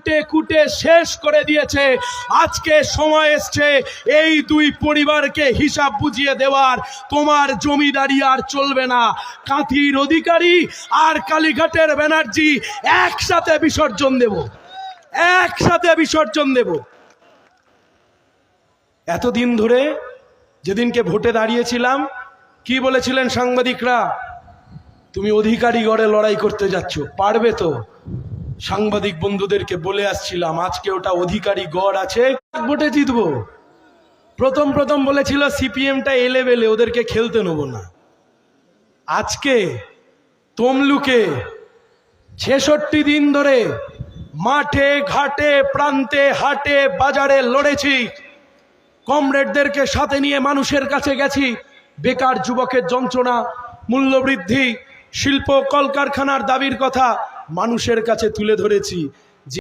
কুটে কুটে শেষ করে দিয়েছে। আজকে সময় এসছে এই দুই পরিবারকে হিসাব বুঝিয়ে দেওয়ার। তোমার জমিদারি আর চলবে না। কাঁথির অধিকারী আর কালীঘাটের ব্যানার্জি একসাথে বিসর্জন দেব। একসাথে বিসর্জন দেব। এতদিন ধরে যেদিনকে ভোটে দাঁড়িয়েছিলাম, কি বলেছিলেন সাংবাদিকরা? তুমি অধিকারী গড়ে লড়াই করতে যাচ্ছ, পারবে তো? সাংবাদিক বন্ধুদেরকে বলে আসছিলাম, আজকে ওটা অধিকারী গড় আছে, ভোটে জিতবো। প্রথম প্রথম বলেছিল সিপিএমটা এলে বেলে ওদেরকে খেলতে নেব না। আজকে তমলুকে ছেষট্টি দিন ধরে মাঠে, ঘাটে, প্রান্তে, হাটে, বাজারে লড়েছি। কমরেডদেরকে সাথে নিয়ে মানুষের কাছে গেছি। বেকার যুবকের যন্ত্রণা, মূল্যবৃদ্ধি, শিল্প, কলকারখানার দাবির কথা মানুষের কাছে তুলে ধরেছি।